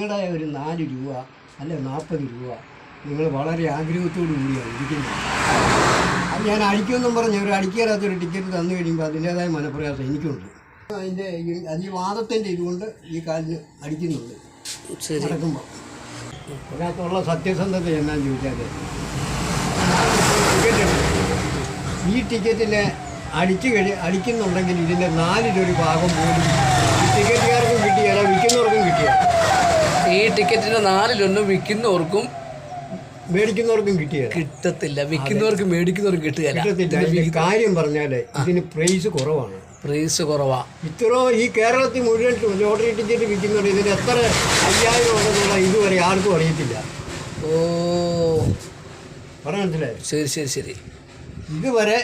നിങ്ങളുടെ ഒരു നാല് രൂപ അല്ലെ നാൽപ്പത് രൂപ നിങ്ങൾ വളരെ ആഗ്രഹത്തോടു കൂടിയാണ് ഇരിക്കുന്നത്. അത് ഞാൻ അടിക്കുമെന്നും പറഞ്ഞ് ഒരു അടിക്കാത്തൊരു ടിക്കറ്റ് തന്നു കഴിയുമ്പോൾ അതിന്റേതായ മനപ്രയാസം എനിക്കുണ്ട്. അതിന്റെ അത് ഈ വാദത്തിന്റെ ഇതുകൊണ്ട് ഈ കാലിന് അടിക്കുന്നുണ്ട്. നടക്കുമ്പോൾ അതിനകത്തുള്ള സത്യസന്ധത എന്നാന്ന് ചോദിച്ചാൽ ഈ ടിക്കറ്റിനെ അടിച്ചു കഴി അടിക്കുന്നുണ്ടെങ്കിൽ ഇതിന്റെ നാലിലൊരു ഭാഗം പോലും ഈ ടിക്കറ്റുകാർക്കും കിട്ടിയല്ല വിൽക്കുന്നവർക്കും കിട്ടിയ ഈ ടിക്കറ്റിന്റെ നാലിലൊന്നും വിൽക്കുന്നവർക്കും മേടിക്കുന്നവർക്കും കിട്ടിയ കിട്ടത്തില്ല. വിൽക്കുന്നവർക്ക് മേടിക്കുന്നവർക്ക് കിട്ടുകയില്ല. കാര്യം പറഞ്ഞാൽ ഇതിന് പ്രൈസ് കുറവാണ്. പ്രൈസ് കുറവാ. ഇത്ര ഈ കേരളത്തിൽ മുഴുവൻ ലോട്ടറി ടിക്കറ്റ് വിൽക്കുന്നുണ്ട് ഇതിന് എത്ര അയ്യായിരം ഉണ്ടെന്നുള്ള ഇതുവരെ ആർക്കും അറിയത്തില്ല. ഓ. പറഞ്ഞ മനസ്സിലായോ? ശരി ശരി ശരി. ഇതുവരെ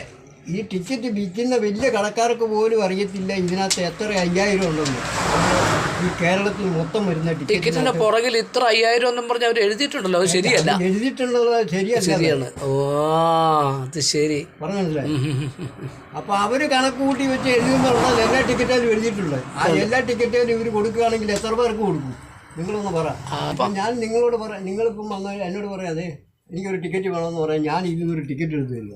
ഈ ടിക്കറ്റ് വിൽക്കുന്ന വലിയ കടക്കാർക്ക് പോലും അറിയത്തില്ല ഇതിനകത്ത് എത്ര അയ്യായിരം ഉണ്ടെന്ന്. ഈ കേരളത്തിൽ മൊത്തം വരുന്ന ടിക്കറ്റ് ടിക്കറ്റിന്റെ പുറകിൽ ഇത്ര അയ്യായിരം ഒന്നും പറഞ്ഞ് അവർ എഴുതിയിട്ടുണ്ടല്ലോ അത് ശരിയല്ല. എഴുതിയിട്ടുള്ളത് ശരിയല്ല. ശരിയാണ്. ഓ അത് ശരി. പറഞ്ഞില്ലേ. അപ്പൊ അവർ കണക്ക് കൂട്ടി വെച്ച് എഴുതുമ്പോൾ എല്ലാ ടിക്കറ്റും എഴുതിയിട്ടുണ്ട് ആ എല്ലാ ടിക്കറ്റും ഇവർ കൊടുക്കുകയാണെങ്കിൽ എത്ര പേർക്ക് കൊടുക്കും? നിങ്ങളൊന്ന് പറ. അപ്പൊ ഞാൻ നിങ്ങളോട് പറയാം നിങ്ങളിപ്പം വന്ന എന്നോട് പറയാതെ എനിക്കൊരു ടിക്കറ്റ് വേണമെന്ന് പറയാം ഞാൻ ഇതിനൊരു ടിക്കറ്റ് എടുത്തു തരിക.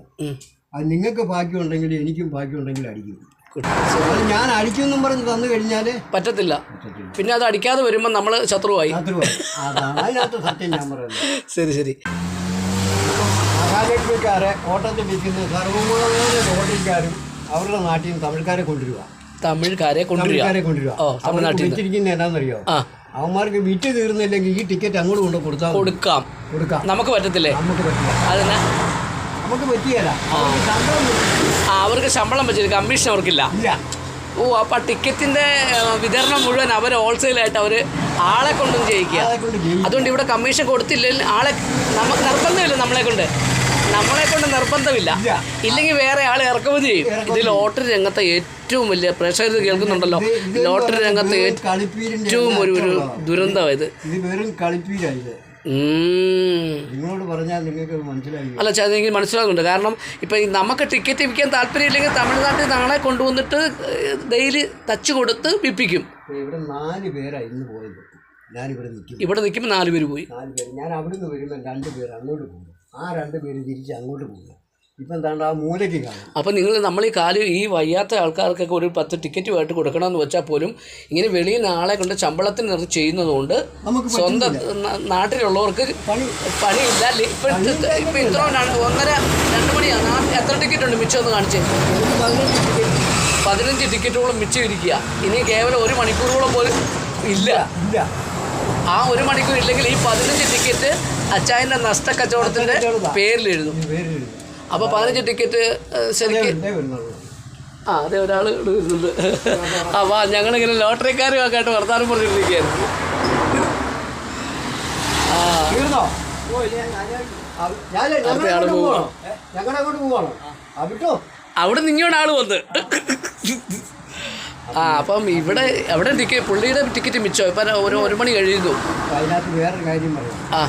അത് നിങ്ങൾക്ക് ഭാഗ്യമുണ്ടെങ്കിൽ എനിക്കും ഭാഗ്യമുണ്ടെങ്കിൽ അടിക്കും. ഞാൻ അടിക്കുമെന്നും പറഞ്ഞ് തന്നു കഴിഞ്ഞാൽ പറ്റത്തില്ല. പിന്നെ അത് അടിക്കാതെ വരുമ്പോൾ നമ്മൾ ശത്രുവായി. ശത്രുവായി. അതാണ് അതിനകത്ത് സത്യം ഞാൻ പറയുന്നത്. ശരി ശരി. മഹാലക്ഷ്മിക്കാരെ ഓട്ടത്തിൽ വിൽക്കുന്ന സർവമുഴുവൻ ഓട്ടക്കാരും അവരുടെ നാട്ടിൽ നിന്ന് തമിഴ്ക്കാരെ കൊണ്ടുവരിക. തമിഴ്ക്കാരെ തമിഴ്ക്കാരെ കൊണ്ടുവരിക തമിഴ്നാട്ടിൽ അവന്മാർക്ക് വിറ്റ് തീർന്നില്ലെങ്കിൽ ഈ ടിക്കറ്റ് അങ്ങോട്ട് കൊണ്ട് കൊടുത്താൽ. കൊടുക്കാം. കൊടുക്കാം. നമുക്ക് പറ്റത്തില്ലേ? നമുക്ക് പറ്റില്ല. അതിന് നമുക്ക് പറ്റിയല്ല. ശമ്പളം അവർക്ക് ശമ്പളം വെച്ചിട്ട് കമ്മീഷൻ അവർക്കില്ല. ഓ അപ്പൊ ടിക്കറ്റിന്റെ വിതരണം മുഴുവൻ അവർ ഹോൾസെയിലായിട്ട് അവർ ആളെ കൊണ്ടും ചെയ്യിക്കുക അതെ കൊണ്ട് ജയിക്കും. അതുകൊണ്ട് ഇവിടെ കമ്മീഷൻ കൊടുത്തില്ലെങ്കിൽ ആളെ നമുക്ക് നിർബന്ധമില്ല നമ്മളെ കൊണ്ട്. നമ്മളെ കൊണ്ട് നിർബന്ധമില്ല. ഇല്ല. ഇല്ലെങ്കിൽ വേറെ ആൾ ഇറക്കുമതി ചെയ്യും. ഇതിൽ ഇത് ലോട്ടറി രംഗത്തെ ഏറ്റവും വലിയ പ്രഷർ കേൾക്കുന്നുണ്ടല്ലോ. ഇത് കേൾക്കുന്നുണ്ടല്ലോ ലോട്ടറി രംഗത്തെ ഏറ്റവും ഒരു ഒരു ദുരന്തമായത് ദുരന്തമാണ് ഇത്. വെറും കളിപ്പീരാണ്. നിങ്ങളോട് പറഞ്ഞാൽ നിങ്ങൾക്ക് മനസ്സിലായി. അല്ല എനിക്ക് മനസ്സിലാകുന്നുണ്ട്. കാരണം ഇപ്പം നമുക്ക് ടിക്കറ്റ് വിൽക്കാൻ താല്പര്യമില്ലെങ്കിൽ തമിഴ്നാട്ടിൽ നാളെ കൊണ്ടുവന്നിട്ട് ഡെയിലി തച്ച് കൊടുത്ത് വിൽപ്പിക്കും. ഇവിടെ നാല് പേരാണ് ഇന്ന് പോയത്. ഞാനിവിടെ നിൽക്കും ഇവിടെ നിൽക്കുമ്പോൾ നാല് പേര് പോയി. നാല് പേര്. ഞാൻ അവിടുന്ന് വരുമ്പോൾ രണ്ട് പേര് അങ്ങോട്ട് പോകും. ആ രണ്ട് പേര് തിരിച്ച് അങ്ങോട്ട് പോകും. ഇപ്പം എന്താണ്ട് ആ മൂലയ്ക്ക് കാണും. അപ്പം നിങ്ങൾ നമ്മൾ ഈ കാൽ ഈ വയ്യാത്ത ആൾക്കാർക്കൊക്കെ ഒരു പത്ത് ടിക്കറ്റ് വേട്ട് കൊടുക്കണമെന്ന് വെച്ചാൽ പോലും ഇങ്ങനെ വെളിയിൽ നാളെ ആളെ കൊണ്ട് ശമ്പളത്തിന് നിർത്തി ചെയ്യുന്നതുകൊണ്ട് നമുക്ക് സ്വന്തം നാട്ടിലുള്ളവർക്ക് പണി പണിയില്ല. ഇപ്പം ഇപ്പോഴത്തെ ഇത്ര ഒന്നര രണ്ട് മണിയാണ് എത്ര ടിക്കറ്റ് ഉണ്ട് മിച്ചം ഒന്ന് കാണിച്ചേ. പതിനഞ്ച് ടിക്കറ്റുകളും മിച്ചം ഇരിക്കുക. ഇനി കേവലം ഒരു മണിക്കൂറോളം പോലും ഇല്ല. ഇല്ല ആ ഒരു മണിക്കൂർ ഇല്ലെങ്കിൽ ഈ പതിനഞ്ച് ടിക്കറ്റ് അച്ചായന്റെ നഷ്ട പേരിൽ നഷ്ടക്കച്ചവടമാ. അപ്പോൾ പതിനഞ്ച് ടിക്കറ്റ് ശരിക്കും ആ അതെ ഒരാൾ വരുന്നുണ്ട്. ആ വാ ലോട്ടറിക്കാരും ഒക്കെ ആയിട്ട് വർത്താനം പറഞ്ഞിട്ടിരിക്കുകയായിരുന്നു ആ. നിങ്ങളുടെ ഓ ഞാൻ ഞാൻ- ഞാൻ ഞങ്ങളുടെ ആൾ. പോവാണോ. അവിടെ ആൾ വന്ന്. ആ അപ്പം ഇവിടെ അവിടെ ടിക്കറ്റ് പുള്ളിയുടെ ടിക്കറ്റ് മിച്ചോ? ഇപ്പം ഒരു ഒരു മണി കഴിയുന്നു. അതിനകത്ത് വേറൊരു കാര്യം പറയാം. ആ.